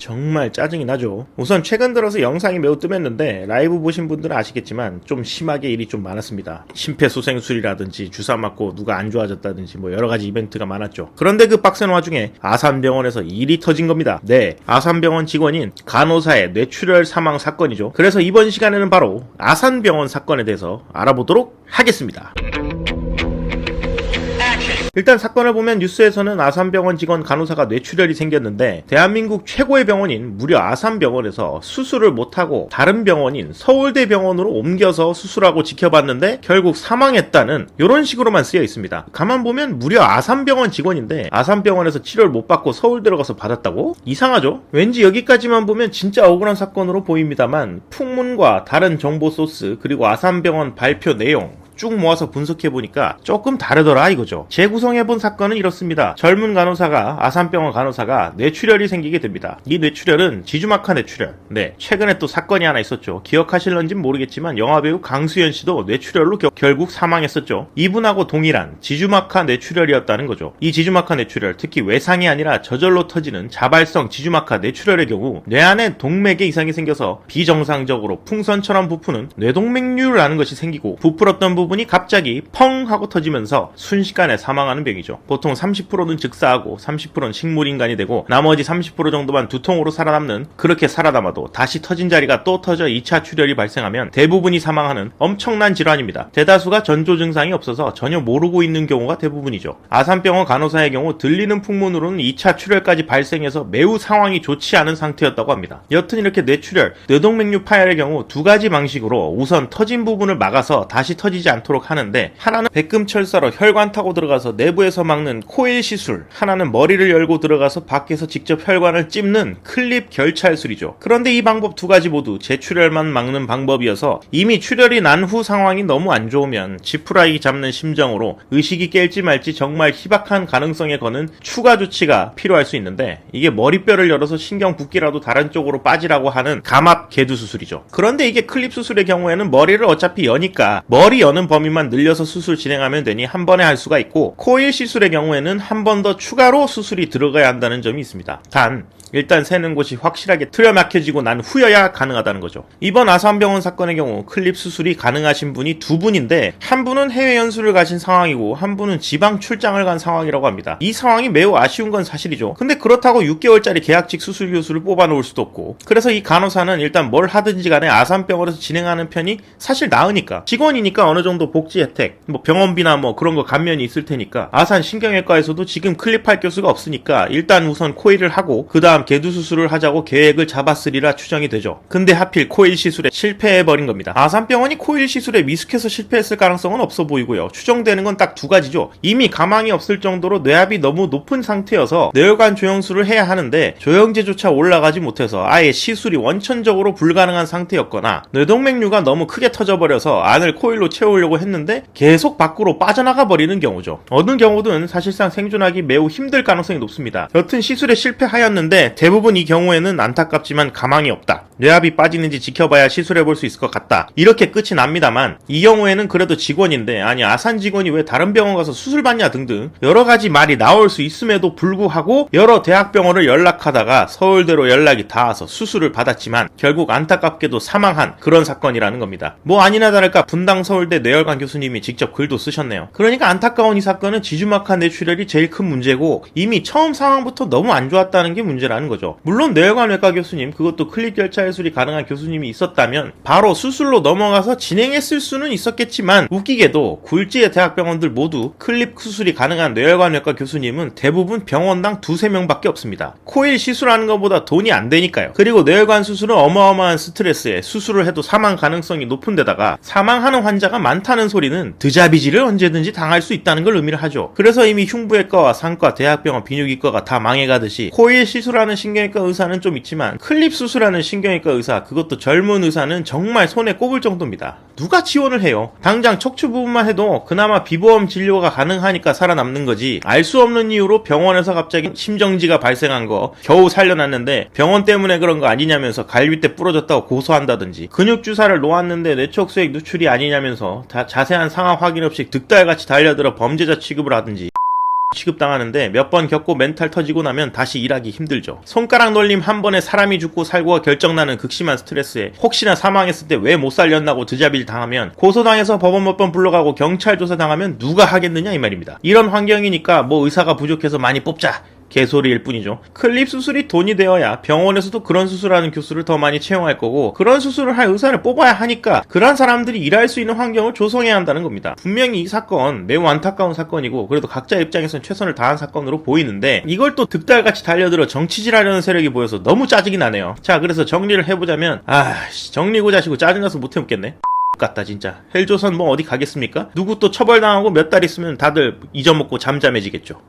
정말 짜증이 나죠. 우선 최근 들어서 영상이 매우 뜸했는데 라이브 보신 분들은 아시겠지만 좀 심하게 일이 좀 많았습니다. 심폐소생술이라든지 주사 맞고 누가 안 좋아졌다든지 뭐 여러 가지 이벤트가 많았죠. 그런데 그 빡센 와중에 아산병원에서 일이 터진 겁니다. 네, 아산병원 직원인 간호사의 뇌출혈 사망 사건이죠. 그래서 이번 시간에는 바로 아산병원 사건에 대해서 알아보도록 하겠습니다. 일단 사건을 보면 뉴스에서는 아산병원 직원 간호사가 뇌출혈이 생겼는데 대한민국 최고의 병원인 무려 아산병원에서 수술을 못하고 다른 병원인 서울대병원으로 옮겨서 수술하고 지켜봤는데 결국 사망했다는 이런 식으로만 쓰여 있습니다. 가만 보면 무려 아산병원 직원인데 아산병원에서 치료를 못 받고 서울대로 가서 받았다고? 이상하죠? 왠지 여기까지만 보면 진짜 억울한 사건으로 보입니다만 풍문과 다른 정보 소스 그리고 아산병원 발표 내용 쭉 모아서 분석해보니까 조금 다르더라 이거죠. 재구성해본 사건은 이렇습니다. 젊은 간호사가 아산병원 간호사가 뇌출혈이 생기게 됩니다. 이 뇌출혈은 지주막하 뇌출혈. 네, 최근에 또 사건이 하나 있었죠. 기억하실런진 모르겠지만 영화배우 강수현 씨도 뇌출혈로 겨- 결국 사망했었죠. 이분하고 동일한 지주막하 뇌출혈이었다는 거죠. 이 지주막하 뇌출혈, 특히 외상이 아니라 저절로 터지는 자발성 지주막하 뇌출혈의 경우 뇌 안에 동맥에 이상이 생겨서 비정상적으로 풍선처럼 부푸는 뇌동맥류라는 것이 생기고 부풀었던 부분 이 갑자기 펑 하고 터지면서 순식간에 사망하는 병이죠. 보통 30%는 즉사하고 30%는 식물인간이 되고 나머지 30% 정도만 두통으로 살아남는 그렇게 살아남아도 다시 터진 자리가 또 터져 2차 출혈이 발생하면 대부분이 사망하는 엄청난 질환입니다. 대다수가 전조 증상이 없어서 전혀 모르고 있는 경우가 대부분이죠. 아산병원 간호사의 경우 들리는 풍문으로는 2차 출혈까지 발생해서 매우 상황이 좋지 않은 상태였다고 합니다. 여튼 이렇게 뇌출혈, 뇌동맥류 파열의 경우 두 가지 방식으로 우선 터진 부분을 막아서 다시 터지지 않 도록 하는데 하나는 백금철사로 혈관 타고 들어가서 내부에서 막는 코일 시술, 하나는 머리를 열고 들어가서 밖에서 직접 혈관을 찝는 클립 결찰술이죠. 그런데 이 방법 두 가지 모두 재출혈만 막는 방법이어서 이미 출혈이 난 후 상황이 너무 안 좋으면 지푸라기 잡는 심정으로 의식이 깰지 말지 정말 희박한 가능성에 거는 추가 조치가 필요할 수 있는데 이게 머리뼈를 열어서 신경 붓기라도 다른 쪽으로 빠지라고 하는 감압 개두 수술이죠. 그런데 이게 클립 수술의 경우에는 머리를 어차피 여니까 머리 여는 범위만 늘려서 수술 진행하면 되니 한 번에 할 수가 있고 코일 시술의 경우에는 한 번 더 추가로 수술이 들어가야 한다는 점이 있습니다. 단 일단 새는 곳이 확실하게 틀어 막혀지고 난 후여야 가능하다는 거죠. 이번 아산병원 사건의 경우 클립 수술이 가능하신 분이 두 분인데 한 분은 해외 연수를 가신 상황이고 한 분은 지방 출장을 간 상황이라고 합니다. 이 상황이 매우 아쉬운 건 사실이죠. 근데 그렇다고 6개월짜리 계약직 수술 교수를 뽑아 놓을 수도 없고 그래서 이 간호사는 일단 뭘 하든지 간에 아산병원에서 진행하는 편이 사실 나으니까 직원이니까 어느 정도 복지 혜택 뭐 병원비나 뭐 그런 거 감면이 있을 테니까 아산 신경외과에서도 지금 클립할 교수가 없으니까 일단 우선 코일을 하고 그 다음 개두 수술을 하자고 계획을 잡았으리라 추정이 되죠. 근데 하필 코일 시술에 실패해버린 겁니다. 아산병원이 코일 시술에 미숙해서 실패했을 가능성은 없어 보이고요. 추정되는 건 딱 두 가지죠. 이미 가망이 없을 정도로 뇌압이 너무 높은 상태여서 뇌혈관 조영술을 해야 하는데 조영제조차 올라가지 못해서 아예 시술이 원천적으로 불가능한 상태였거나 뇌동맥류가 너무 크게 터져버려서 안을 코일로 채우려고 했는데 계속 밖으로 빠져나가 버리는 경우죠. 어느 경우든 사실상 생존하기 매우 힘들 가능성이 높습니다. 여튼 시술에 실패하였는데 대부분 이 경우에는 안타깝지만 가망이 없다. 뇌압이 빠지는지 지켜봐야 시술해 볼 수 있을 것 같다. 이렇게 끝이 납니다만 이 경우에는 그래도 직원인데 아니 아산 직원이 왜 다른 병원 가서 수술 받냐 등등 여러 가지 말이 나올 수 있음에도 불구하고 여러 대학병원을 연락하다가 서울대로 연락이 닿아서 수술을 받았지만 결국 안타깝게도 사망한 그런 사건이라는 겁니다. 뭐 아니나 다를까 분당 서울대 뇌혈관 교수님이 직접 글도 쓰셨네요. 그러니까 안타까운 이 사건은 지주막한 뇌출혈이 제일 큰 문제고 이미 처음 상황부터 너무 안 좋았다는 게 문제라는 거죠. 물론 뇌혈관 외과 교수님 그것도 클립 결차 해술이 가능한 교수님이 있었다면 바로 수술로 넘어가서 진행했을 수는 있었겠지만 웃기게도 굴지의 대학병원들 모두 클립 수술이 가능한 뇌혈관외과 교수님은 대부분 병원당 두세 명밖에 없습니다. 코일 시술하는 것보다 돈이 안 되니까요. 그리고 뇌혈관 수술은 어마어마한 스트레스에 수술을 해도 사망 가능성이 높은 데다가 사망하는 환자가 많다는 소리는 드자비지를 언제든지 당할 수 있다는 걸 의미를 하죠. 그래서 이미 흉부외과와 상과, 대학병원, 비뇨기과가 다 망해가듯이 코일 시술하는 신경외과 의사는 좀 있지만 클립 수술하는 신경 외과 의사 그것도 젊은 의사는 정말 손에 꼽을 정도입니다. 누가 지원을 해요? 당장 척추 부분만 해도 그나마 비보험 진료가 가능하니까 살아남는 거지 알 수 없는 이유로 병원에서 갑자기 심정지가 발생한 거 겨우 살려놨는데 병원 때문에 그런 거 아니냐면서 갈비뼈 부러졌다고 고소한다든지 근육 주사를 놓았는데 뇌촉 수액 누출이 아니냐면서 다 자세한 상황 확인 없이 득달같이 달려들어 범죄자 취급을 하든지 취급당하는데 몇 번 겪고 멘탈 터지고 나면 다시 일하기 힘들죠. 손가락 놀림 한 번에 사람이 죽고 살고가 결정나는 극심한 스트레스에 혹시나 사망했을 때 왜 못 살렸나고 드자빌 당하면 고소당해서 법원 몇 번 불러가고 경찰 조사 당하면 누가 하겠느냐 이 말입니다. 이런 환경이니까 뭐 의사가 부족해서 많이 뽑자. 개소리일 뿐이죠. 클립 수술이 돈이 되어야 병원에서도 그런 수술하는 교수를 더 많이 채용할 거고 그런 수술을 할 의사를 뽑아야 하니까 그러한 사람들이 일할 수 있는 환경을 조성해야 한다는 겁니다. 분명히 이 사건 매우 안타까운 사건이고 그래도 각자 입장에서는 최선을 다한 사건으로 보이는데 이걸 또 득달같이 달려들어 정치질하려는 세력이 보여서 너무 짜증이 나네요. 자 그래서 정리를 해보자면 아 씨, 정리고 자시고 짜증나서 못 해먹겠네. 같다 진짜 헬조선 뭐 어디 가겠습니까? 누구 또 처벌당하고 몇 달 있으면 다들 잊어먹고 잠잠해지겠죠.